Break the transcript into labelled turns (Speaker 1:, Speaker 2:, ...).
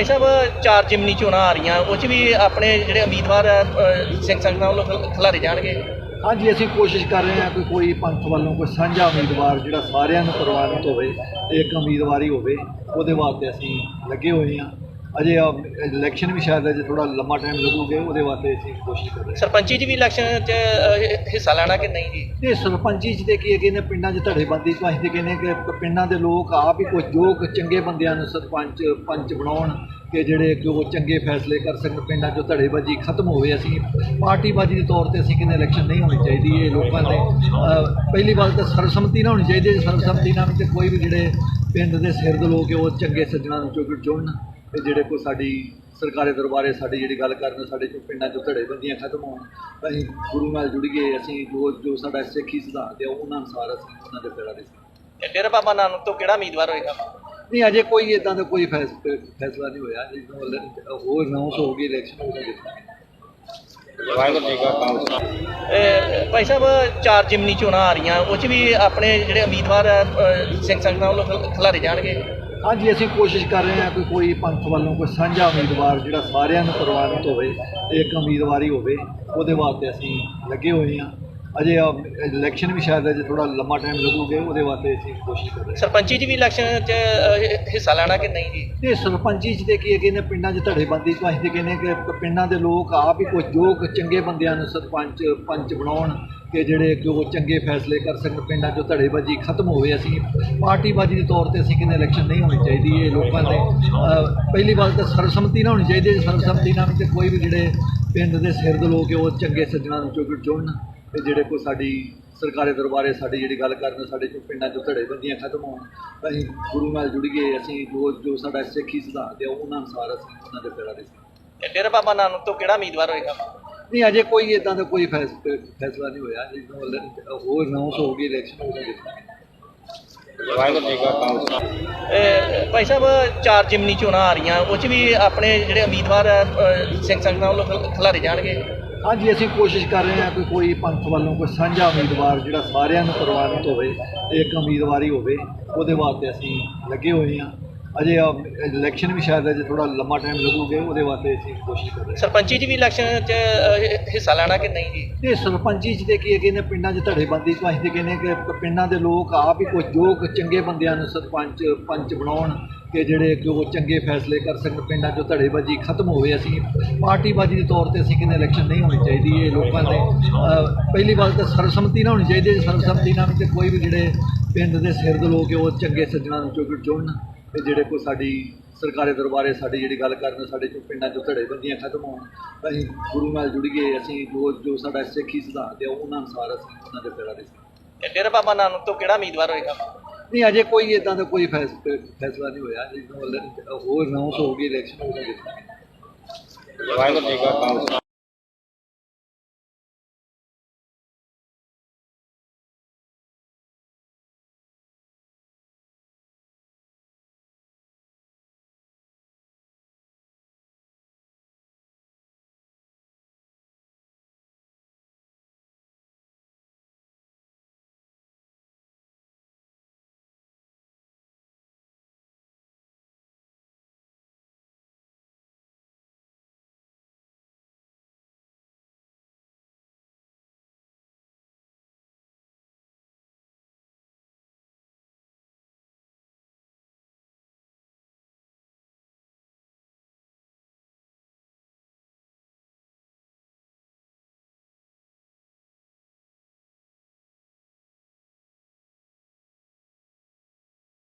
Speaker 1: ਭਾਈ ਸਾਹਿਬ ਚਾਰ ਜਿਮਨੀ ਚੋਣਾਂ ਆ ਰਹੀਆਂ ਉਹ 'ਚ ਵੀ ਆਪਣੇ ਜਿਹੜੇ ਉਮੀਦਵਾਰ ਆ ਅ, ਸਿੰਘ ਸੰਗਤਾਂ ਵੱਲੋਂ ਖਿਲ- ਖਿਲਾਰੇ ਜਾਣਗੇ?
Speaker 2: ਹਾਂਜੀ ਅਸੀਂ ਕੋਸ਼ਿਸ਼ ਕਰ ਰਹੇ ਹਾਂ ਕਿ ਕੋਈ ਪੰਥ ਵੱਲੋਂ ਕੋਈ ਸਾਂਝਾ ਉਮੀਦਵਾਰ ਜਿਹੜਾ ਸਾਰਿਆਂ ਨੂੰ ਪ੍ਰਵਾਨਿਤ ਹੋਵੇ ਇੱਕ ਉਮੀਦਵਾਰੀ ਹੋਵੇ ਉਹਦੇ ਵਾਸਤੇ ਅਸੀਂ ਲੱਗੇ ਹੋਏ ਹਾਂ। ਅਜੇ ਇਲੈਕਸ਼ਨ ਵੀ ਸ਼ਾਇਦ ਅਜੇ ਥੋੜਾ ਲੰਮਾ ਟਾਈਮ ਲੱਗੂਗਾ ਉਹਦੇ ਵਾਸਤੇ ਅਸੀਂ ਕੋਸ਼ਿਸ਼ ਕਰ ਰਹੇ ਹਾਂ।
Speaker 1: ਸਰਪੰਚੀ 'ਚ ਵੀ ਇਲੈਕਸ਼ਨ 'ਚ ਹਿੱਸਾ ਲੈਣਾ ਕਿ ਨਹੀਂ ਜੀ?
Speaker 2: ਤੇ ਸਰਪੰਚੀ ਚ ਤੇ ਕੀ ਹੈ ਕਿ ਇਹਨੇ ਪਿੰਡਾਂ 'ਚ ਧੜੇਬੰਦੀ ਤੋਂ ਅਸੀਂ ਤੇ ਕਹਿੰਦੇ ਕਿ ਪਿੰਡਾਂ ਦੇ ਲੋਕ ਆਪ ਹੀ ਕੁਝ ਜੋ ਕੁ ਚੰਗੇ ਬੰਦਿਆਂ ਨੂੰ ਸਰਪੰਚ ਪੰਚ ਬਣਾਉਣ ਕਿ ਜਿਹੜੇ ਜੋ ਚੰਗੇ ਫੈਸਲੇ ਕਰ ਸਕਣ ਪਿੰਡਾਂ 'ਚੋਂ ਧੜੇਬਾਜ਼ੀ ਖਤਮ ਹੋਵੇ ਅਸੀਂ ਪਾਰਟੀਬਾਜ਼ੀ ਦੇ ਤੌਰ ਤੇ ਅਸੀਂ ਕਹਿੰਦੇ ਇਲੈਕਸ਼ਨ ਨਹੀਂ ਹੋਣੀ ਚਾਹੀਦੀ ਇਹ ਲੋਕਾਂ ਦੇ ਅਹ, ਪਹਿਲੀ ਗੱਲ ਤਾਂ ਸਰਬਸੰਮਤੀ ਨਾਲ ਹੋਣੀ ਚਾਹੀਦੀ ਹੈ ਜੇ ਨਾਲ ਤੇ ਕੋਈ ਵੀ ਜਿਹੜੇ ਪਿੰਡ ਦੇ ਸਿਰ ਦੇ ਲੋਕ ਹੈ ਉਹ ਚੰਗੇ ਸੱਜਣਾ ਨੂੰ ਚੁਣ ਚੁਣਨ ਤੇ ਜਿਹੜੇ ਕੋਈ ਸਾਡੀ ਸਰਕਾਰੀ ਦਰਬਾਰੇ ਸਾਡੀ ਜਿਹੜੀ ਗੱਲ ਕਰਨ ਸਾਡੇ ਚੋਂ ਪਿੰਡਾਂ ਚੋਂ ਧੜੇਬੰਦੀਆਂ ਖਤਮ ਹੋਣ ਅਸੀਂ ਗੁਰੂ ਨਾਲ ਜੁੜੀਏ ਅਸੀਂ ਜੋ ਜੋ ਸਾਡਾ ਸਿੱਖੀ ਸਿਧਾਂਤ ਹੈ ਉਹਨਾਂ ਅਨੁਸਾਰ ਅਸੀਂ ਉਹਨਾਂ ਦੇ ਪੈਰਾਂ ਦੇ
Speaker 1: ਤੇ ਡੇਰਾ ਬਾਬਾ ਨਾਨਕ ਤੋਂ ਕਿਹੜਾ ਉਮੀਦਵਾਰ ਹੋਏਗਾ?
Speaker 2: ਨਹੀਂ ਅਜੇ ਕੋਈ ਇਦਾਂ ਦਾ ਕੋਈ ਫੈਸ- ਫੈਸਲਾ ਨਹੀਂ ਹੋਇਆ। ਜਿਸ ਨੂੰ ਹੋਰ ਅਨਾਉਂਸ ਹੋ ਗਈ ਇਲੈਕਸ਼ਨ ਹੋ ਗਈ।
Speaker 3: ਵਾਹਿਗੁਰੂ ਜੀ ਕਾ ਖਾਲਸਾ।
Speaker 1: ਅ, ਭਾਈ ਸਾਹਿਬ ਚਾਰ ਜਿਮਨੀ ਚੋਣਾਂ ਆ ਰਹੀਆਂ ਉਹ 'ਚ ਵੀ ਆਪਣੇ ਜਿਹੜੇ ਉਮੀਦਵਾਰ ਸਿੰਘ ਸੰਗਤਾਂ ਵੱਲੋਂ ਖਿਲ- ਖਿਲਾਰੇ ਜਾਣਗੇ?
Speaker 2: ਹਾਂਜੀ ਅਸੀਂ ਕੋਸ਼ਿਸ਼ ਕਰ ਰਹੇ ਹਾਂ ਕਿ ਕੋਈ ਪੰਥ ਵੱਲੋਂ ਕੋਈ ਸਾਂਝਾ ਉਮੀਦਵਾਰ ਜਿਹੜਾ ਸਾਰਿਆਂ ਨੂੰ ਪ੍ਰਵਾਨਿਤ ਹੋਵੇ ਤੇ ਇੱਕ ਉਮੀਦਵਾਰੀ ਹੋਵੇ, ਉਹਦੇ ਵਾਸਤੇ ਅਸੀਂ ਲੱਗੇ ਹੋਏ ਹਾਂ। ਅਜੇ ਇਲੈਕਸ਼ਨ ਵੀ ਸ਼ਾਇਦ ਅਜੇ ਥੋੜਾ ਲੰਮਾ ਟਾਈਮ ਲੱਗੂਗਾ ਉਹਦੇ ਵਾਸਤੇ ਅਸੀਂ ਕੋਸ਼ਿਸ਼ ਕਰ ਰਹੇ ਹਾਂ।
Speaker 1: ਸਰਪੰਚੀ 'ਚ ਵੀ ਇਲੈਕਸ਼ਨ 'ਚ ਹਿੱਸਾ ਲੈਣਾ ਕਿ ਨਹੀਂ ਜੀ?
Speaker 2: ਤੇ ਸਰਪੰਚੀ ਚ ਤੇ ਕੀ ਹੈ ਕਿ ਇਹਨੇ ਪਿੰਡਾਂ 'ਚ ਧੜੇਬੰਦੀ ਤੋਂ ਅਸੀਂ ਤੇ ਕਹਿੰਦੇ ਕਿ ਪਿੰਡਾਂ ਦੇ ਲੋਕ ਆਪ ਹੀ ਕੁਝ ਜੋ ਕੁ ਚੰਗੇ ਬੰਦਿਆਂ ਨੂੰ ਸਰਪੰਚ ਪੰਚ ਬਣਾਉਣ ਕਿ ਜਿਹੜੇ ਜੋ ਚੰਗੇ ਫੈਸਲੇ ਕਰ ਸਕਣ ਪਿੰਡਾਂ 'ਚੋਂ ਧੜੇਬਾਜ਼ੀ ਖਤਮ ਹੋਵੇ ਅਸੀਂ ਪਾਰਟੀਬਾਜ਼ੀ ਦੇ ਤੌਰ ਤੇ ਅਸੀਂ ਕਹਿੰਦੇ ਇਲੈਕਸ਼ਨ ਨਹੀਂ ਹੋਣੀ ਚਾਹੀਦੀ ਇਹ ਲੋਕਾਂ ਦੇ। ਅਹ, ਪਹਿਲੀ ਗੱਲ ਤਾਂ ਸਰਬਸੰਮਤੀ ਨਾਲ ਹੋਣੀ ਚਾਹੀਦੀ ਹੈ ਜੇ ਸਰਬਸੰਮਤੀ ਨਾਲ ਤੇ ਕੋਈ ਵੀ ਜਿਹੜੇ ਪਿੰਡ ਦੇ ਸਿਰ ਦੇ ਲੋਕ ਹੈ ਉਹ ਚੰਗੇ ਸੱਜਣਾ ਨੂੰ ਚੁਣ ਚੁਣਨ ਤੇ ਜਿਹੜੇ ਕੋਈ ਸਾਡੀ ਸਰਕਾਰੀ ਦਰਬਾਰੇ ਸਾਡੀ ਜਿਹੜੀ ਗੱਲ ਕਰਨ ਸਾਡੇ ਚੋਂ ਪਿੰਡਾਂ 'ਚੋਂ ਧੜੇਬੰਦੀਆਂ ਖਤਮ ਹੋਣ ਅਸੀਂ ਗੁਰੂ ਨਾਲ ਜੁੜੀਏ ਅਸੀਂ ਜੋ ਜੋ ਸਾਡਾ ਸਿੱਖੀ ਸਿਧਾਂਤ ਹੈ ਉਹਨਾਂ ਅਨੁਸਾਰ ਅਸੀਂ ਉਹਨਾਂ ਦੇ ਪੈਰਾਂ ਦੇ
Speaker 1: ਤੇ ਡੇਰਾ ਬਾਬਾ ਨਾਨਕ ਤੋਂ ਕਿਹੜਾ ਉਮੀਦਵਾਰ ਹੋਏਗਾ?
Speaker 2: ਨਹੀਂ ਅਜੇ ਕੋਈ ਇਦਾਂ ਦਾ ਕੋਈ ਫੈਸ- ਫੈਸਲਾ ਨਹੀਂ ਹੋਇਆ ਜਿਸ ਨੂੰ ਹੋਰ ਅਨਾਉਂਸ ਹੋ ਗਈ ਇਲੈਕਸ਼ਨ ਹੋ ਗਈ।
Speaker 3: ਵਾਹਿਗੁਰੂ ਜੀ ਕਾ ਖਾਲਸਾ।
Speaker 1: ਅ, ਭਾਈ ਸਾਹਿਬ ਚਾਰ ਜਿਮਨੀ ਚੋਣਾਂ ਆ ਰਹੀਆਂ ਉਹ 'ਚ ਵੀ ਆਪਣੇ ਜਿਹੜੇ ਉਮੀਦਵਾਰ ਸਿੰਘ ਸੰਗਤਾਂ ਵੱਲੋਂ ਖਿਲ- ਖਿਲਾਰੇ ਜਾਣਗੇ?
Speaker 2: ਹਾਂਜੀ ਅਸੀਂ ਕੋਸ਼ਿਸ਼ ਕਰ ਰਹੇ ਹਾਂ ਕਿ ਕੋਈ ਪੰਥ ਵੱਲੋਂ ਕੋਈ ਸਾਂਝਾ ਉਮੀਦਵਾਰ ਜਿਹੜਾ ਸਾਰਿਆਂ ਨੂੰ ਪ੍ਰਵਾਨਿਤ ਹੋਵੇ ਇੱਕ ਉਮੀਦਵਾਰੀ ਹੋਵੇ ਉਹਦੇ ਵਾਸਤੇ ਅਸੀਂ ਲੱਗੇ ਹੋਏ ਹਾਂ। ਅਜੇ ਇਲੈਕਸ਼ਨ ਵੀ ਸ਼ਾਇਦ ਅਜੇ ਥੋੜਾ ਲੰਮਾ ਟਾਈਮ ਲੱਗੂਗਾ ਉਹਦੇ ਵਾਸਤੇ ਅਸੀਂ ਕੋਸ਼ਿਸ਼ ਕਰ ਰਹੇ ਹਾਂ।
Speaker 1: ਸਰਪੰਚੀ 'ਚ ਵੀ ਇਲੈਕਸ਼ਨ 'ਚ ਹਿੱਸਾ ਲੈਣਾ ਕਿ ਨਹੀਂ ਜੀ?
Speaker 2: ਤੇ ਸਰਪੰਚੀ ਚ ਤੇ ਕੀ ਹੈ ਕਿ ਇਹਨੇ ਪਿੰਡਾਂ 'ਚ ਧੜੇਬੰਦੀ ਤੋਂ ਅਸੀਂ ਤੇ ਕਹਿੰਦੇ ਕਿ ਪਿੰਡਾਂ ਦੇ ਲੋਕ ਆਪ ਹੀ ਕੁਝ ਜੋ ਚੰਗੇ ਬੰਦਿਆਂ ਨੂੰ ਸਰਪੰਚ ਪੰਚ ਬਣਾਉਣ ਕਿ ਜਿਹੜੇ ਜੋ ਚੰਗੇ ਫੈਸਲੇ ਕਰ ਸਕਣ ਪਿੰਡਾਂ 'ਚੋਂ ਧੜੇਬਾਜ਼ੀ ਖਤਮ ਹੋਵੇ, ਅਸੀਂ ਪਾਰਟੀਬਾਜ਼ੀ ਦੇ ਤੌਰ ਤੇ ਅਸੀਂ ਕਹਿੰਦੇ ਇਲੈਕਸ਼ਨ ਨਹੀਂ ਹੋਣੀ ਚਾਹੀਦੀ, ਇਹ ਲੋਕਾਂ ਦੇ ਪਹਿਲੀ ਗੱਲ ਤਾਂ ਸਰਬਸੰਮਤੀ ਨਾਲ ਹੋਣੀ ਚਾਹੀਦੀ ਹੈ ਜੇ, ਸਰਬਸੰਮਤੀ ਨਾਲ ਤੇ ਕੋਈ ਵੀ ਜਿਹੜੇ ਪਿੰਡ ਦੇ ਸਿਰ ਦੇ ਲੋਕ ਹੈ ਉਹ ਚੰਗੇ ਸੱਜਣਾਂ ਨੂੰ ਚੁਣ ਚੁਣਨ ਤੇ ਜਿਹੜੇ ਕੋਈ ਸਾਡੀ ਸਰਕਾਰੀ ਦਰਬਾਰੇ ਸਾਡੀ ਜਿਹੜੀ ਗੱਲ ਕਰਨ, ਸਾਡੇ ਚੋਂ ਪਿੰਡਾਂ 'ਚੋਂ ਧੜੇਬੰਦੀਆਂ ਖਤਮ ਹੋਣ ਅਸੀਂ ਗੁਰੂ ਨਾਲ ਜੁੜੀਏ ਅਸੀਂ ਜੋ ਜੋ ਸਾਡਾ ਸਿੱਖੀ ਸਿਧਾਂਤ ਹੈ, ਉਹਨਾਂ ਅਨੁਸਾਰ ਅਸੀਂ ਉਹਨਾਂ ਦੇ ਪੈਰਾਂ ਦੇ
Speaker 1: ਡੇਰਾ ਬਾਬਾ ਨਾਨਕ ਤੋਂ ਕਿਹੜਾ ਉਮੀਦਵਾਰ ਹੋਏਗਾ?
Speaker 2: ਨਹੀਂ, ਅਜੇ ਕੋਈ ਇਦਾਂ ਦਾ ਕੋਈ ਫੈਸ- ਫੈਸਲਾ ਨਹੀਂ ਹੋਇਆ। ਜਿਸ ਨੂੰ ਹੋਰ ਅਨਾਉਂਸ ਹੋ ਗਈ ਇਲੈਕਸ਼ਨ ਹੋ ਗਈ
Speaker 3: ਵਾਹਿਗੁਰੂ ਜੀ ਕਾ ਖਾਲਸਾ।